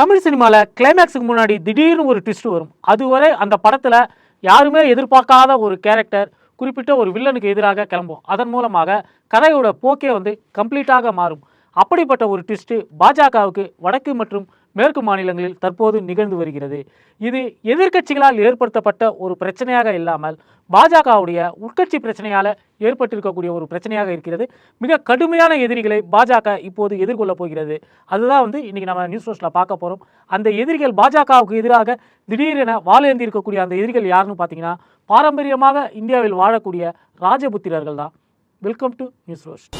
தமிழ் சினிமாவில் கிளைமேக்ஸுக்கு முன்னாடி திடீர்னு ஒரு ட்விஸ்ட் வரும். அதுவரை அந்த படத்தில் யாருமே எதிர்பார்க்காத ஒரு கேரக்டர் குறிப்பிட்ட ஒரு வில்லனுக்கு எதிராக கிளம்பும். அதன் மூலமாக கதையோட போக்கே வந்து கம்ப்ளீட்டாக மாறும். அப்படிப்பட்ட ஒரு ட்விஸ்ட்டு பாஜகவுக்கு வடக்கு மற்றும் மேற்கு மாநிலங்களில் தற்போது நிகழ்ந்து வருகிறது. இது எதிர்க்கட்சிகளால் ஏற்படுத்தப்பட்ட ஒரு பிரச்சனையாக இல்லாமல் பாஜகவுடைய உட்கட்சி பிரச்சனையால் ஏற்பட்டிருக்கக்கூடிய ஒரு பிரச்சனையாக இருக்கிறது. மிக கடுமையான எதிரிகளை பாஜக இப்போது எதிர்கொள்ளப் போகிறது. அதுதான் வந்து இன்றைக்கி நம்ம நியூஸ் ரோஸ்ட்டில் பார்க்க போகிறோம் அந்த எதிரிகள் பாஜகவுக்கு எதிராக திடீரென வாழேந்தி இருக்கக்கூடிய அந்த எதிரிகள் யாருன்னு பார்த்தீங்கன்னா பாரம்பரியமாக இந்தியாவில் வாழக்கூடிய ராஜபுத்திரர்கள் தான். Welcome to news roast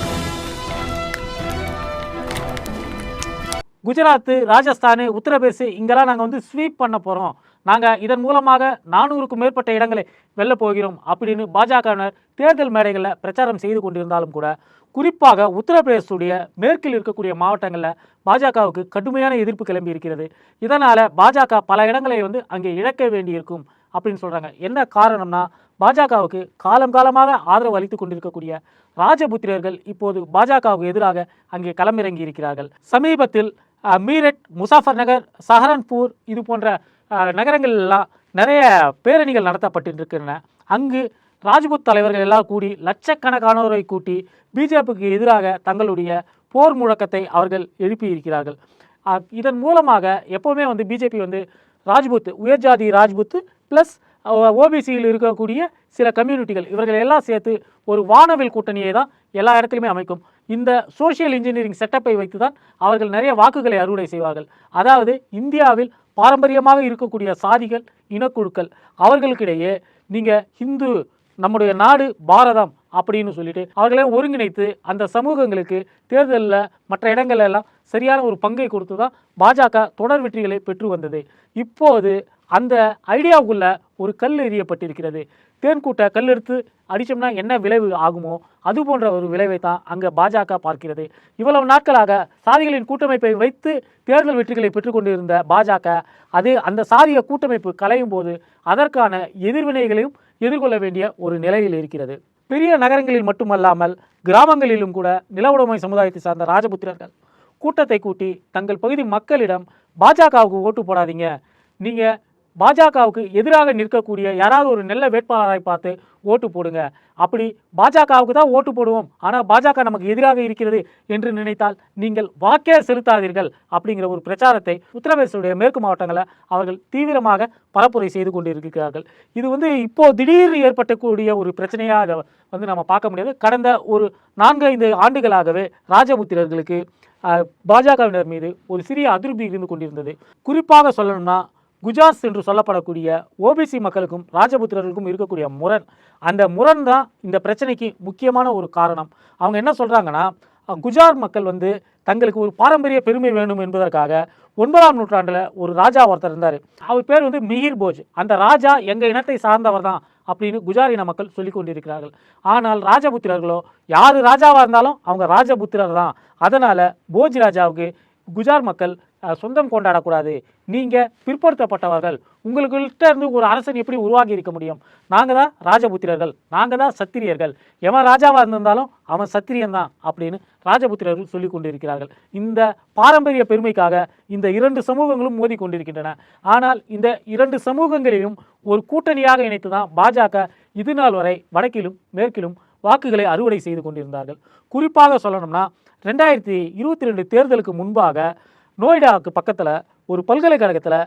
Gujarat Rajasthan Uttar Pradesh இங்கெல்லாம் நாங்கள் வந்து ஸ்வீப் பண்ண போகிறோம் நாங்கள் இதன் மூலமாக நானூறுக்கும் மேற்பட்ட இடங்களை வெல்ல போகிறோம் அப்படின்னு பாஜகவினர் தேர்தல் மேடைகளில் பிரச்சாரம் செய்து கொண்டிருந்தாலும் கூட குறிப்பாக உத்தரப்பிரதேசத்துடைய மேற்கில் இருக்கக்கூடிய மாவட்டங்களில் பாஜகவுக்கு கடுமையான எதிர்ப்பு கிளம்பி இருக்கிறது. இதனால் பாஜக பல இடங்களை வந்து அங்கே இழக்க வேண்டியிருக்கும் அப்படின்னு சொல்கிறாங்க என்ன காரணம்னா பாஜகவுக்கு காலம் காலமாக ஆதரவு அளித்து கொண்டிருக்கக்கூடிய ராஜபுத்திரர்கள் இப்போது பாஜகவுக்கு எதிராக அங்கே களமிறங்கி இருக்கிறார்கள் சமீபத்தில் மீரட் முசாஃபர் நகர் சஹரன்பூர் இது போன்ற நகரங்களெல்லாம் நிறைய பேரணிகள் நடத்தப்பட்டிருக்கின்றன. அங்கு ராஜ்புத் தலைவர்கள் எல்லாம் கூடி லட்சக்கணக்கானோரை கூட்டி பிஜேபிக்கு எதிராக தங்களுடைய போர் முழக்கத்தை அவர்கள் எழுப்பியிருக்கிறார்கள். இதன் மூலமாக எப்போவுமே வந்து பிஜேபி வந்து ராஜ்புத் உயர்ஜாதி ராஜ்புத் ப்ளஸ் ஓபிசியில் இருக்கக்கூடிய சில கம்யூனிட்டிகள் இவர்கள் எல்லாம் சேர்த்து ஒரு வானவில் கூட்டணியை தான் எல்லா இடத்துலையுமே அமைக்கும். இந்த சோஷியல் இன்ஜினியரிங் செட்டப்பை வைத்து தான் அவர்கள் நிறைய வாக்குகளை அறுவடை செய்வார்கள். அதாவது இந்தியாவில் பாரம்பரியமாக இருக்கக்கூடிய சாதிகள் இனக்குழுக்கள் அவர்களுக்கிடையே நீங்கள் ஹிந்து நம்முடைய நாடு பாரதம் அப்படின்னு சொல்லிட்டு அவர்களையும் ஒருங்கிணைத்து அந்த சமூகங்களுக்கு தேர்தலில் மற்ற இடங்கள்ல எல்லாம் சரியான ஒரு பங்கை கொடுத்து தான் பாஜக தொடர் வெற்றிகளை பெற்று வந்தது. இப்போது அந்த ஐடியாவுக்குள்ள ஒரு கல் எறியப்பட்டிருக்கிறது. தேன்கூட்டை கல் எடுத்து அடித்தோம்னா என்ன விளைவு ஆகுமோ அது போன்ற ஒரு விளைவை தான் அங்கே பாஜக பார்க்கிறது. இவ்வளவு நாட்களாக சாதிகளின் கூட்டமைப்பை வைத்து தேர்தல் வெற்றிகளை பெற்றுக்கொண்டிருந்த பாஜக அது அந்த சாதிய கூட்டமைப்பு கலையும் போது அதற்கான எதிர்வினைகளையும் எதிர்கொள்ள வேண்டிய ஒரு நிலையில் இருக்கிறது. பெரிய நகரங்களில் மட்டுமல்லாமல் கிராமங்களிலும் கூட நிலவுடைமை சமுதாயத்தை சார்ந்த ராஜபுத்திரர்கள் கூட்டத்தை கூட்டி தங்கள் பகுதி மக்களிடம் பாஜகவுக்கு ஓட்டு போடாதீங்க. நீங்கள் பாஜகவுக்கு எதிராக நிற்கக்கூடிய யாராவது ஒரு நல்ல வேட்பாளரை பார்த்து ஓட்டு போடுங்க. அப்படி பாஜகவுக்கு தான் ஓட்டு போடுவோம். ஆனால் பாஜக நமக்கு எதிராக இருக்கிறது என்று நினைத்தால் நீங்கள் வாக்கே செலுத்தாதீர்கள் அப்படிங்கிற ஒரு பிரச்சாரத்தை உத்தரப்பிரதேசனுடைய மேற்கு மாவட்டங்களில் அவர்கள் தீவிரமாக பரப்புரை செய்து கொண்டிருக்கிறார்கள். இது வந்து இப்போ திடீர் ஏற்பட்டக்கூடிய ஒரு பிரச்சனையாக வந்து நம்ம பார்க்க முடியாது. கடந்த ஒரு நான்கு ஐந்து ஆண்டுகளாகவே ராஜபுத்திரர்களுக்கு பாஜகவினர் மீது ஒரு சிறிய அதிருப்தி இருந்து கொண்டிருந்தது. குறிப்பாக சொல்லணும்னா குஜாஸ் என்று சொல்லப்படக்கூடிய ஓபிசி மக்களுக்கும் ராஜபுத்திரர்களுக்கும் இருக்கக்கூடிய முரண். அந்த முரண் தான் இந்த பிரச்சனைக்கு முக்கியமான ஒரு காரணம். அவங்க என்ன சொல்கிறாங்கன்னா குஜார் மக்கள் வந்து தங்களுக்கு ஒரு பாரம்பரிய பெருமை வேணும் என்பதற்காக ஒன்பதாம் நூற்றாண்டில் ஒரு ராஜா ஒருத்தர் இருந்தார். அவர் பேர் வந்து மிகிர் போஜ். அந்த ராஜா எங்கள் இனத்தை சார்ந்தவர் தான் அப்படின்னு குஜார் இன மக்கள் சொல்லிக் கொண்டிருக்கிறார்கள். ஆனால் ராஜபுத்திரர்களோ யார் ராஜாவாக இருந்தாலும் அவங்க ராஜபுத்திரர் தான். அதனால் போஜ் ராஜாவுக்கு குஜார் மக்கள் சொந்தம் கொண்டாடக்கூடாது. நீங்கள் பிற்படுத்தப்பட்டவர்கள். உங்களுக்கிட்ட இருந்து ஒரு அரசன் எப்படி உருவாகி இருக்க முடியும்? நாங்கள் தான் ராஜபுத்திரர்கள். நாங்கள் தான் சத்திரியர்கள். எவன் ராஜாவாக இருந்திருந்தாலும் அவன் சத்திரியன் தான் அப்படின்னு ராஜபுத்திரர்கள் சொல்லி கொண்டிருக்கிறார்கள். இந்த பாரம்பரிய பெருமைக்காக இந்த இரண்டு சமூகங்களும் மோதி கொண்டிருக்கின்றன ஆனால் இந்த இரண்டு சமூகங்களையும் ஒரு கூட்டணியாக இணைத்து தான் பாஜக இது நாள் வரை வடக்கிலும் மேற்கிலும் வாக்குகளை அறுவடை செய்து கொண்டிருந்தார்கள். குறிப்பாக சொல்லணும்னா ரெண்டாயிரத்தி இருபத்தி ரெண்டு தேர்தலுக்கு முன்பாக நோய்டாவுக்கு பக்கத்தில் ஒரு பல்கலைக்கழகத்தில்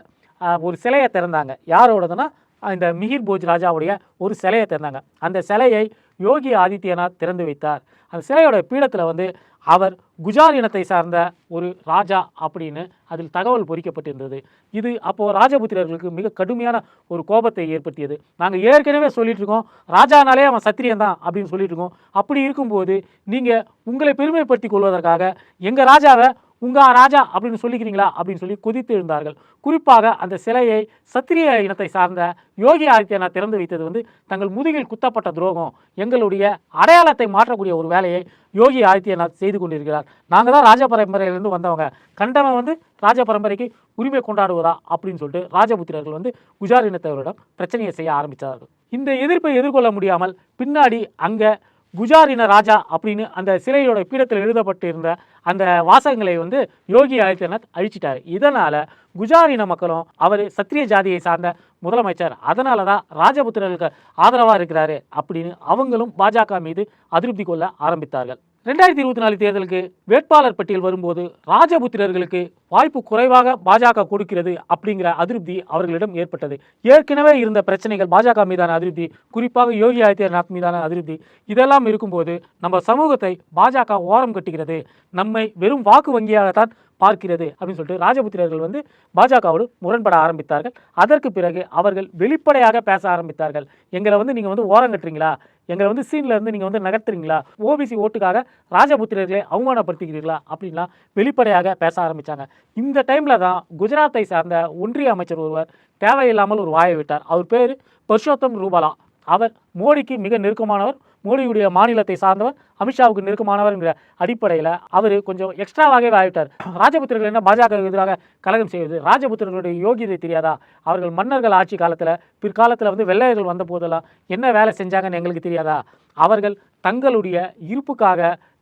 ஒரு சிலையை திறந்தாங்க. யாரோடதுன்னா இந்த மிகிர் போஜ் ராஜாவுடைய ஒரு சிலையை திறந்தாங்க. அந்த சிலையை யோகி ஆதித்யநாத் திறந்து வைத்தார். அந்த சிலையோட பீடத்தில் வந்து அவர் குஜார் இனத்தை சார்ந்த ஒரு ராஜா அப்படின்னு அதில் தகவல் பொறிக்கப்பட்டிருந்தது. இது அப்போது ராஜபுத்திரர்களுக்கு மிக கடுமையான ஒரு கோபத்தை ஏற்படுத்தியது. நாங்கள் ஏற்கனவே சொல்லிட்டு இருக்கோம் ராஜானாலே அவன் சத்திரியன் தான் அப்படின்னு சொல்லிட்டு இருக்கோம். அப்படி இருக்கும்போது நீங்கள் உங்களை பெருமைப்படுத்தி கொள்வதற்காக எங்கள் ராஜாவை உங்கா ராஜா அப்படின்னு சொல்லிக்கிறீங்களா அப்படின்னு சொல்லி குதித்து எழுந்தார்கள் குறிப்பாக அந்த சிலையை சத்திரிய இனத்தை சார்ந்த யோகி ஆதித்யநாத் திறந்து வைத்தது வந்து தங்கள் முதுகில் குத்தப்பட்ட துரோகம் எங்களுடைய அடையாளத்தை மாற்றக்கூடிய ஒரு வேலையை யோகி ஆதித்யநாத் செய்து கொண்டிருக்கிறார். நாங்கள் தான் ராஜ பரம்பரையிலிருந்து வந்தவங்க. கண்டவன் வந்து ராஜ பரம்பரைக்கு உரிமை கொண்டாடுவதா அப்படின்னு சொல்லிட்டு ராஜபுத்திரர்கள் வந்து குஜார் இனத்தவரிடம் பிரச்சனையை செய்ய ஆரம்பித்தார்கள் இந்த எதிர்ப்பை எதிர்கொள்ள முடியாமல் பின்னாடி அங்கே குஜாரின ராஜா அப்படின்னு அந்த சிலையோட பீடத்தில் எழுதப்பட்டிருந்த அந்த வாசகங்களை வந்து யோகி ஆதித்யநாத் அழிச்சிட்டார். இதனால் குஜாரின மக்களும் அவர் சத்திரிய ஜாதியை சார்ந்த முதலமைச்சர் அதனால தான் ராஜபுத்திரர்களுக்கு ஆதரவாக இருக்கிறாரு அப்படின்னு அவங்களும் பாஜக மீது அதிருப்தி கொள்ள ஆரம்பித்தார்கள். ரெண்டாயிரத்தி இருபத்தி நாலு தேர்தலுக்கு வேட்பாளர் பட்டியல் வரும்போது ராஜபுத்திரர்களுக்கு வாய்ப்பு குறைவாக பாஜக கொடுக்கிறது அப்படிங்கிற அதிருப்தி அவர்களிடம் ஏற்பட்டது. ஏற்கனவே இருந்த பிரச்சனைகள் பாஜக மீதான அதிருப்தி குறிப்பாக யோகி ஆதித்யநாத் மீதான அதிருப்தி இதெல்லாம் இருக்கும்போது நம்ம சமூகத்தை பாஜக ஓரம் கட்டுகிறது. நம்மை வெறும் வாக்கு வங்கியாகத்தான் பார்க்கிறது அப்படின்னு சொல்லிட்டு ராஜபுத்திரர்கள் வந்து பாஜகவோடு முரண்பட ஆரம்பித்தார்கள். அதற்கு பிறகு அவர்கள் வெளிப்படையாக பேச ஆரம்பித்தார்கள். எங்களை வந்து நீங்கள் வந்து ஓரம் கட்டுறீங்களா? எங்களை வந்து சீனில் இருந்து நீங்கள் வந்து நகர்த்துறீங்களா? ஓபிசி ஓட்டுக்காக ராஜபுத்திரர்களை அவமானப்படுத்துகிறீர்களா அப்படின்லாம் வெளிப்படையாக பேச ஆரம்பித்தாங்க இந்த டைமில் தான் குஜராத்தை சார்ந்த ஒன்றிய அமைச்சர் ஒருவர் தேவையில்லாமல் ஒரு வாயை விட்டார். அவர் பேர் பர்ஷோத்தம் ரூபாலா. அவர் மோடிக்கு மிக நெருக்கமானவர். மோடியுடைய மாநிலத்தை சார்ந்தவர் அமித்ஷாவுக்கு நெருக்கமானவர் என்கிற அடிப்படையில் அவர் கொஞ்சம் எக்ஸ்ட்ராவாகவே ஆகிவிட்டார் ராஜபுத்திரர்கள் என்ன பாஜக எதிராக கலகம் செய்வது? ராஜபுத்திரர்களுடைய யோகியதை தெரியாதா? அவர்கள் மன்னர்கள் ஆட்சி காலத்தில் பிற்காலத்தில் வந்து வெள்ளையர்கள் வந்த போதெல்லாம் என்ன வேலை செஞ்சாங்கன்னு எங்களுக்கு தெரியாதா? அவர்கள் தங்களுடைய இருப்புக்காக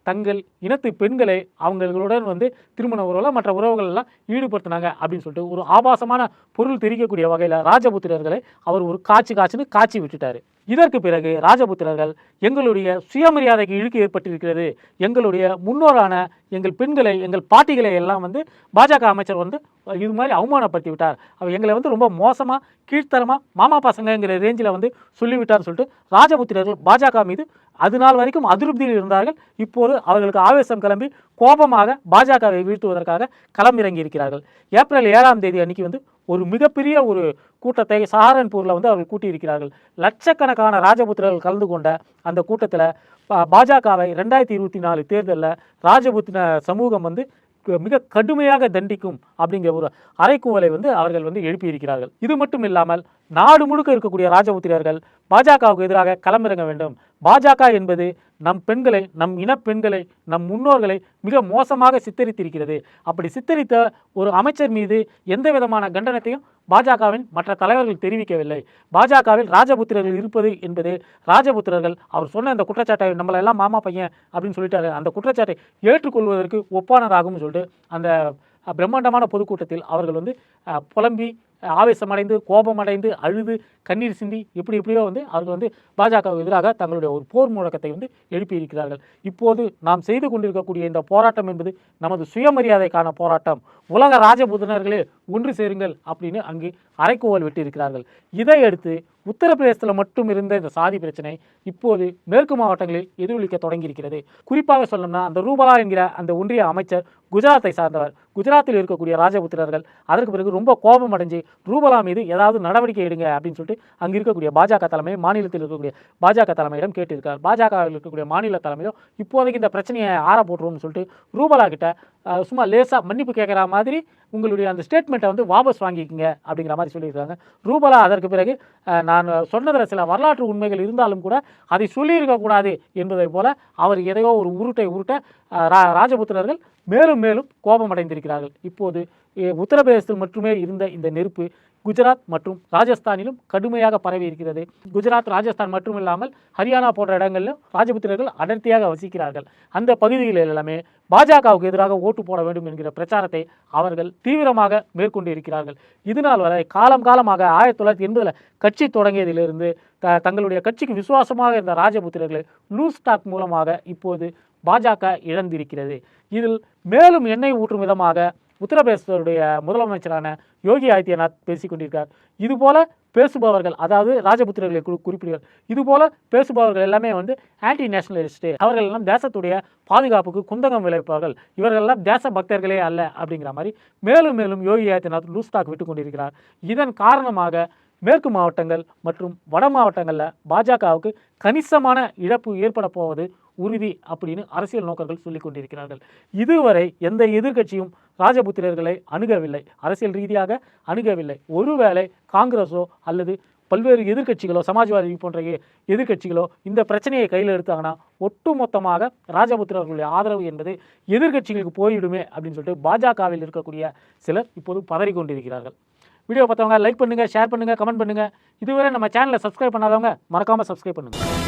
தங்கள் இனத்து பெண்களை அவங்களுடன் வந்து திருமண உறவுல மற்ற உறவுகள் எல்லாம் ஈடுபடுத்தினாங்க அப்படின்னு சொல்லிட்டு ஒரு ஆபாசமான பொருள் தெரிவிக்கக்கூடிய வகையில் ராஜபுத்திரர்களை அவர் ஒரு காட்சி காட்சின்னு காட்சி விட்டுட்டார். இதற்கு பிறகு ராஜபுத்திரர்கள் எங்களுடைய சுயமரியாதைக்கு இழுக்கு ஏற்பட்டிருக்கிறது. எங்களுடைய முன்னோரான எங்கள் பெண்களை எங்கள் பாட்டிகளை எல்லாம் வந்து பாஜக அமைச்சர் வந்து இது மாதிரி அவமானப்படுத்தி விட்டார் அவர் எங்களை வந்து ரொம்ப மோசமாக கீழ்த்தரமாக மாமா பசங்கங்கிற ரேஞ்சில் வந்து சொல்லிவிட்டார்னு சொல்லிட்டு ராஜபுத்திரர்கள் பாஜக மீது அது நாள் வரைக்கும் அதிருப்தியில் இருந்தார்கள். இப்போது அவர்களுக்கு ஆவேசம் கிளம்பி கோபமாக பாஜகவை வீழ்த்துவதற்காக களமிறங்கி இருக்கிறார்கள் ஏப்ரல் ஏழாம் தேதி அன்னைக்கு வந்து ஒரு மிகப்பெரிய ஒரு கூட்டத்தை சஹாரன்பூரில் வந்து அவர்கள் கூட்டியிருக்கிறார்கள். லட்சக்கணக்கான ராஜபுத்திரர்கள் கலந்து கொண்ட அந்த கூட்டத்தில் பாஜகவை ரெண்டாயிரத்தி இருபத்தி நாலு தேர்தலில் ராஜபுத்திர சமூகம் வந்து மிக கடுமையாக தண்டிக்கும் அப்படிங்கிற ஒரு அறைக்கூவலை வந்து அவர்கள் வந்து எழுப்பியிருக்கிறார்கள். இது மட்டும் இல்லாமல் நாடு முழுக்க இருக்கக்கூடிய ராஜபுத்திரர்கள் பாஜகவுக்கு எதிராக களமிறங்க வேண்டும். பாஜக என்பது நம் பெண்களை நம் இனப்பெண்களை நம் முன்னோர்களை மிக மோசமாக சித்தரித்திருக்கிறது. அப்படி சித்தரித்த ஒரு அமைச்சர் மீது எந்த விதமான கண்டனத்தையும் பாஜகவின் மற்ற தலைவர்கள் தெரிவிக்கவில்லை. பாஜகவில் ராஜபுத்திரர்கள் இருப்பது என்பது ராஜபுத்திரர்கள் அவர் சொன்ன அந்த குற்றச்சாட்டை நம்மளெல்லாம் மாமா பையன் அப்படின்னு சொல்லிட்டாரு. அந்த குற்றச்சாட்டை ஏற்றுக்கொள்வதற்கு ஒப்பானதாகும் சொல்லிட்டு அந்த பிரம்மாண்டமான பொதுக்கூட்டத்தில் அவர்கள் வந்து புலம்பி ஆவேசமடைந்து கோபமடைந்து அழுது கண்ணீர் சிந்தி இப்படி இப்படியோ வந்து அவர்கள் வந்து பாஜகவுக்கு எதிராக தங்களுடைய ஒரு போர் முழக்கத்தை வந்து எழுப்பியிருக்கிறார்கள். இப்போது நாம் செய்து கொண்டிருக்கக்கூடிய இந்த போராட்டம் என்பது நமது சுயமரியாதைக்கான போராட்டம். உலக ராஜபுதனர்களே ஒன்று சேருங்கள் அப்படின்னு அங்கு அரைக்கோவல் வெட்டியிருக்கிறார்கள். இதையடுத்து உத்தரப்பிரதேசத்தில் மட்டும் இருந்த இந்த சாதி பிரச்சனை இப்போது மேற்கு மாவட்டங்களில் எதிரொலிக்க தொடங்கியிருக்கிறது. குறிப்பாக சொல்லணும்னா அந்த ரூபலா என்கிற அந்த ஒன்றிய அமைச்சர் குஜராத்தை சார்ந்தவர் குஜராத்தில் இருக்கக்கூடிய ராஜபுத்திரர்கள் அதற்கு பிறகு ரொம்ப கோபம் அடைஞ்சு ரூபலா மீது ஏதாவது நடவடிக்கை எடுங்க அப்படின்னு சொல்லிட்டு அங்கே இருக்கக்கூடிய பாஜக தலைமை மாநிலத்தில் இருக்கக்கூடிய பாஜக தலைமையிடம் கேட்டிருக்கார். பாஜகவில் இருக்கக்கூடிய மாநில தலைமையோ இப்போதைக்கு இந்த பிரச்சனையை ஆற போட்டுருவோம்னு சொல்லிட்டு ரூபலா கிட்ட சும்மா லேசாக மன்னிப்பு கேட்குற மாதிரி உங்களுடைய அந்த ஸ்டேட்மெண்ட்டை வந்து வாபஸ் வாங்கிக்கங்க அப்படிங்கிற மாதிரி சொல்லியிருக்காங்க. ரூபலா அதற்கு பிறகு நான் சொன்னதில் சில வரலாற்று உண்மைகள் இருந்தாலும் கூட அதை சொல்லியிருக்கக்கூடாது என்பதை போல அவர் எதையோ ஒரு உருட்டை உருட்ட ரா ராஜபுத்திரர்கள் மேலும் மேலும் கோபமடைந்திருக்கிறார் கோபமடைந்திருக்கிறார்கள் இப்போது உத்தரப்பிரதேசத்தில் மட்டுமே இருந்த இந்த நெருப்பு குஜராத் மற்றும் ராஜஸ்தானிலும் கடுமையாக பரவி இருக்கிறது. குஜராத் ராஜஸ்தான் மட்டுமில்லாமல் ஹரியானா போன்ற இடங்களிலும் ராஜபுத்திரர்கள் அடர்த்தியாக வசிக்கிறார்கள். அந்த பகுதிகளில் எல்லாமே பாஜகவுக்கு எதிராக ஓட்டு போட வேண்டும் என்கிற பிரச்சாரத்தை அவர்கள் தீவிரமாக மேற்கொண்டு இருக்கிறார்கள். இதுநாள் வரை காலம் காலமாக ஆயிரத்தி தொள்ளாயிரத்தி எண்பதில் கட்சி தொடங்கியதிலிருந்து த தங்களுடைய கட்சிக்கு விசுவாசமாக இருந்த ராஜபுத்திரர்களை லூஸ் டாக் மூலமாக இப்போது பாஜக இழந்திருக்கிறது. இதில் மேலும் எண்ணெய் ஊற்றும் விதமாக உத்தரப்பிரதேசத்துடைய முதலமைச்சரான யோகி ஆதித்யநாத் பேசிக்கொண்டிருக்கார் இதுபோல பேசுபவர்கள் அதாவது ராஜபுத்திரர்களை குறிப்பிடுகள். இதுபோல பேசுபவர்கள் எல்லாமே வந்து ஆன்டி நேஷனலிஸ்ட் அவர்கள் எல்லாம் தேசத்துடைய பாதுகாப்புக்கு குந்தகம் விளைவிப்பவர்கள் இவர்கள் எல்லாம் தேச பக்தர்களே அல்ல அப்படிங்கிற மாதிரி மேலும் மேலும் யோகி ஆதித்யநாத் லூஸ்டாக் விட்டு கொண்டிருக்கிறார். இதன் காரணமாக மேற்கு மாவட்டங்கள் மற்றும் வட மாவட்டங்களில் பாஜகவுக்கு கணிசமான இழப்பு ஏற்பட போவது உறுதி அப்படின்னு அரசியல் நோக்கர்கள் சொல்லிக் கொண்டிருக்கிறார்கள். இதுவரை எந்த எதிர்க்கட்சியும் ராஜபுத்திரர்களை அணுகவில்லை. அரசியல் ரீதியாக அணுகவில்லை. ஒருவேளை காங்கிரஸோ அல்லது பல்வேறு எதிர்க்கட்சிகளோ சமாஜ்வாதி போன்ற எதிர்கட்சிகளோ எதிர்க்கட்சிகளோ இந்த பிரச்சனையை கையில் எடுத்தாங்கன்னா ஒட்டுமொத்தமாக ராஜபுத்திரர்களுடைய ஆதரவு என்பது எதிர்க்கட்சிகளுக்கு போயிடுமே அப்படின்னு சொல்லிட்டு பாஜகவில் இருக்கக்கூடிய சிலர் இப்போது பதறி கொண்டிருக்கிறார்கள் வீடியோ பார்த்தவங்க லைக் பண்ணுங்கள் ஷேர் பண்ணுங்கள் கமெண்ட் பண்ணுங்கள் இதுவரை நம்ம சேனலை சப்ஸ்கிரைப் பண்ணாதவங்க மறக்காமல் சப்ஸ்கிரைப் பண்ணுங்கள்